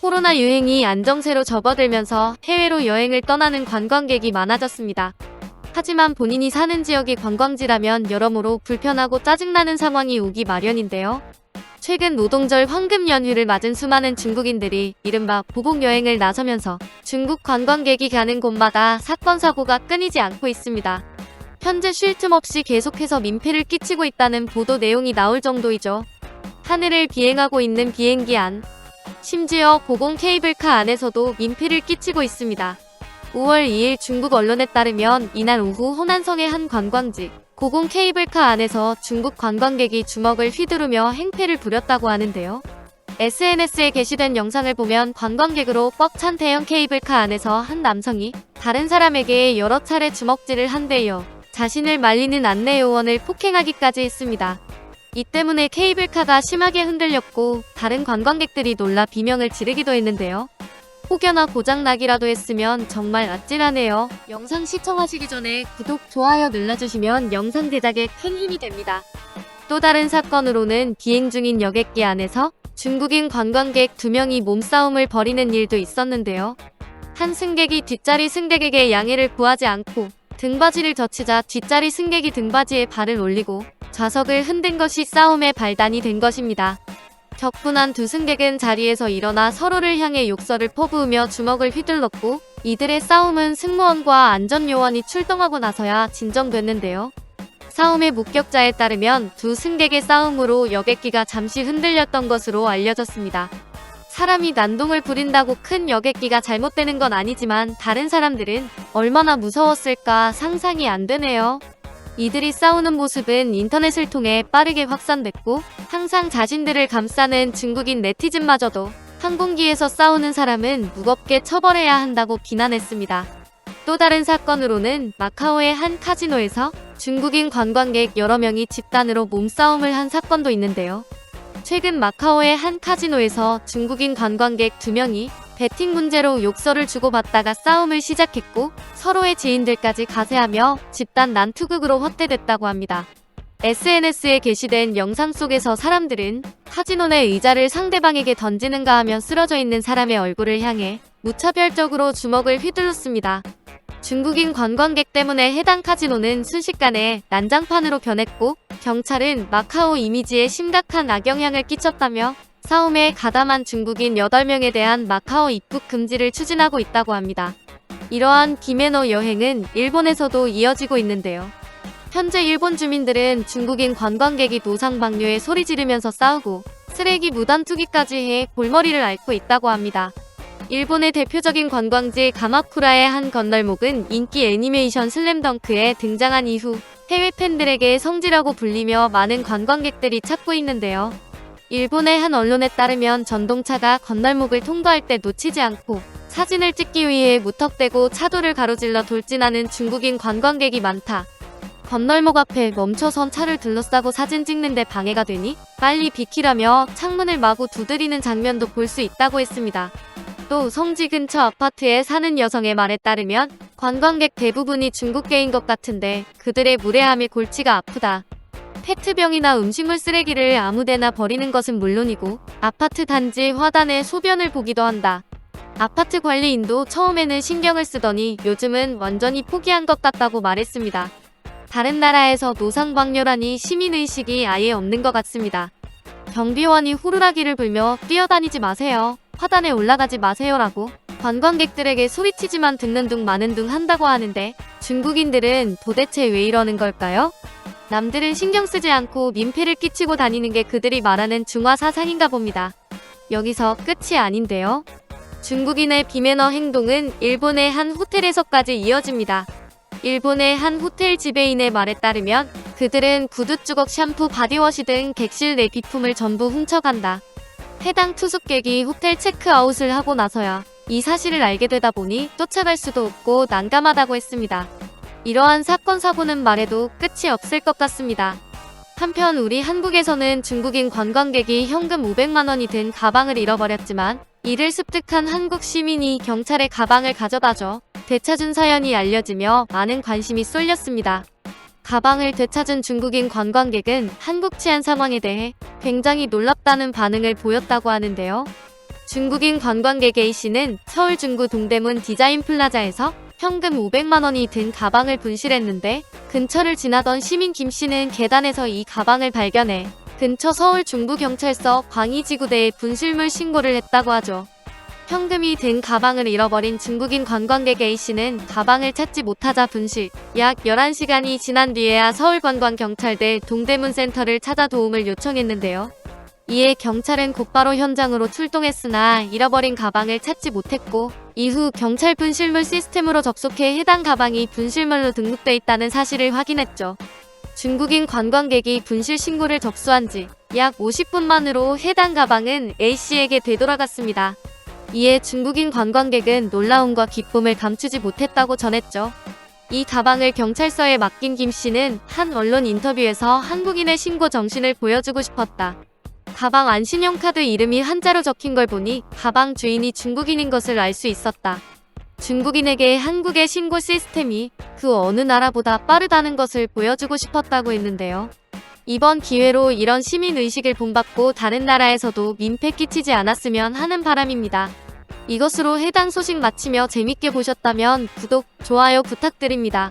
코로나 유행이 안정세로 접어들면서 해외로 여행을 떠나는 관광객이 많아졌습니다. 하지만 본인이 사는 지역이 관광지라면 여러모로 불편하고 짜증나는 상황이 오기 마련인데요. 최근 노동절 황금 연휴를 맞은 수많은 중국인들이 이른바 보복 여행을 나서면서 중국 관광객이 가는 곳마다 사건 사고가 끊이지 않고 있습니다. 현재 쉴 틈 없이 계속해서 민폐를 끼치고 있다는 보도 내용이 나올 정도이죠. 하늘을 비행하고 있는 비행기 안, 심지어 고공 케이블카 안에서도 민폐를 끼치고 있습니다. 5월 2일 중국 언론에 따르면 이날 오후 호난성의 한 관광지 고공 케이블카 안에서 중국 관광객이 주먹을 휘두르며 행패를 부렸다고 하는데요. SNS에 게시된 영상을 보면 관광객으로 꽉찬 대형 케이블카 안에서 한 남성이 다른 사람에게 여러 차례 주먹질을 한대요. 자신을 말리는 안내 요원을 폭행하기까지 했습니다. 이 때문에 케이블카가 심하게 흔들렸고 다른 관광객들이 놀라 비명을 지르기도 했는데요. 혹여나 고장나기라도 했으면 정말 아찔하네요. 영상 시청하시기 전에 구독, 좋아요 눌러주시면 영상 제작에 큰 힘이 됩니다. 또 다른 사건으로는 비행 중인 여객기 안에서 중국인 관광객 두 명이 몸싸움을 벌이는 일도 있었는데요. 한 승객이 뒷자리 승객에게 양해를 구하지 않고 등받이를 젖히자 뒷자리 승객이 등받이에 발을 올리고 좌석을 흔든 것이 싸움의 발단이 된 것입니다. 격분한 두 승객은 자리에서 일어나 서로를 향해 욕설을 퍼부으며 주먹을 휘둘렀고 이들의 싸움은 승무원과 안전요원이 출동하고 나서야 진정됐는데요. 싸움의 목격자에 따르면 두 승객의 싸움으로 여객기가 잠시 흔들렸던 것으로 알려졌습니다. 사람이 난동을 부린다고 큰 여객기가 잘못되는 건 아니지만 다른 사람들은 얼마나 무서웠을까 상상이 안 되네요. 이들이 싸우는 모습은 인터넷을 통해 빠르게 확산됐고 항상 자신들을 감싸는 중국인 네티즌마저도 항공기에서 싸우는 사람은 무겁게 처벌해야 한다고 비난했습니다. 또 다른 사건으로는 마카오의 한 카지노에서 중국인 관광객 여러 명이 집단으로 몸싸움을 한 사건도 있는데요. 최근 마카오의 한 카지노에서 중국인 관광객 두 명이 베팅 문제로 욕설을 주고받다가 싸움을 시작했고 서로의 지인들까지 가세하며 집단 난투극으로 확대됐다고 합니다. SNS에 게시된 영상 속에서 사람들은 카지노 내 의자를 상대방에게 던지는가 하며 쓰러져 있는 사람의 얼굴을 향해 무차별적으로 주먹을 휘둘렀습니다. 중국인 관광객 때문에 해당 카지노는 순식간에 난장판으로 변했고 경찰은 마카오 이미지에 심각한 악영향을 끼쳤다며 싸움에 가담한 중국인 8명에 대한 마카오 입국 금지를 추진하고 있다고 합니다. 이러한 비매너 여행은 일본에서도 이어지고 있는데요. 현재 일본 주민들은 중국인 관광객이 노상 방뇨에 소리 지르면서 싸우고 쓰레기 무단 투기까지 해 골머리를 앓고 있다고 합니다. 일본의 대표적인 관광지 가마쿠라의 한 건널목은 인기 애니메이션 슬램덩크에 등장한 이후 해외 팬들에게 성지라고 불리며 많은 관광객들이 찾고 있는데요. 일본의 한 언론에 따르면 전동차가 건널목을 통과할 때 놓치지 않고 사진을 찍기 위해 무턱대고 차도를 가로질러 돌진하는 중국인 관광객이 많다. 건널목 앞에 멈춰선 차를 둘러싸고 사진 찍는데 방해가 되니 빨리 비키라며 창문을 마구 두드리는 장면도 볼 수 있다고 했습니다. 또 성지 근처 아파트에 사는 여성의 말에 따르면 관광객 대부분이 중국계인 것 같은데 그들의 무례함이 골치가 아프다. 페트병이나 음식물 쓰레기를 아무데나 버리는 것은 물론이고 아파트 단지 화단에 소변을 보기도 한다. 아파트 관리인도 처음에는 신경을 쓰더니 요즘은 완전히 포기한 것 같다고 말했습니다. 다른 나라에서 노상방뇨라니 시민의식이 아예 없는 것 같습니다. 경비원이 후루라기를 불며 뛰어다니지 마세요. 화단에 올라가지 마세요라고 관광객들에게 소리치지만 듣는 둥 마는 둥 한다고 하는데 중국인들은 도대체 왜 이러는 걸까요? 남들은 신경 쓰지 않고 민폐를 끼치고 다니는 게 그들이 말하는 중화 사상인가 봅니다. 여기서 끝이 아닌데요. 중국인의 비매너 행동은 일본의 한 호텔에서까지 이어집니다. 일본의 한 호텔 지배인의 말에 따르면 그들은 구두 주걱 샴푸 바디워시 등 객실 내 비품을 전부 훔쳐간다. 해당 투숙객이 호텔 체크아웃을 하고 나서야 이 사실을 알게 되다 보니 쫓아갈 수도 없고 난감하다고 했습니다. 이러한 사건 사고는 말해도 끝이 없을 것 같습니다. 한편 우리 한국에서는 중국인 관광객이 현금 500만 원이 든 가방을 잃어버렸지만 이를 습득한 한국 시민이 경찰에 가방을 가져다줘 되찾은 사연이 알려지며 많은 관심이 쏠렸습니다. 가방을 되찾은 중국인 관광객은 한국 치안 상황에 대해 굉장히 놀랍다는 반응을 보였다고 하는데요. 중국인 관광객 A씨는 서울 중구 동대문 디자인 플라자에서 현금 500만 원이 든 가방을 분실했는데 근처를 지나던 시민 김 씨는 계단에서 이 가방을 발견해 근처 서울 중부경찰서 광희지구대에 분실물 신고를 했다고 하죠. 현금이 든 가방을 잃어버린 중국인 관광객 A씨는 가방을 찾지 못하자 분실. 약 11시간이 지난 뒤에야 서울관광경찰대 동대문 센터를 찾아 도움을 요청했는데요. 이에 경찰은 곧바로 현장으로 출동했으나 잃어버린 가방을 찾지 못했고 이후 경찰 분실물 시스템으로 접속해 해당 가방이 분실물로 등록돼 있다는 사실을 확인했죠. 중국인 관광객이 분실 신고를 접수한 지 약 50분 만으로 해당 가방은 A씨에게 되돌아갔습니다. 이에 중국인 관광객은 놀라움과 기쁨을 감추지 못했다고 전했죠. 이 가방을 경찰서에 맡긴 김 씨는 한 언론 인터뷰에서 한국인의 신고 정신을 보여주고 싶었다. 가방 안 신용카드 이름이 한자로 적힌 걸 보니 가방 주인이 중국인인 것을 알 수 있었다. 중국인에게 한국의 신고 시스템이 그 어느 나라보다 빠르다는 것을 보여주고 싶었다고 했는데요. 이번 기회로 이런 시민 의식을 본받고 다른 나라에서도 민폐 끼치지 않았으면 하는 바람입니다. 이것으로 해당 소식 마치며 재밌게 보셨다면 구독, 좋아요 부탁드립니다.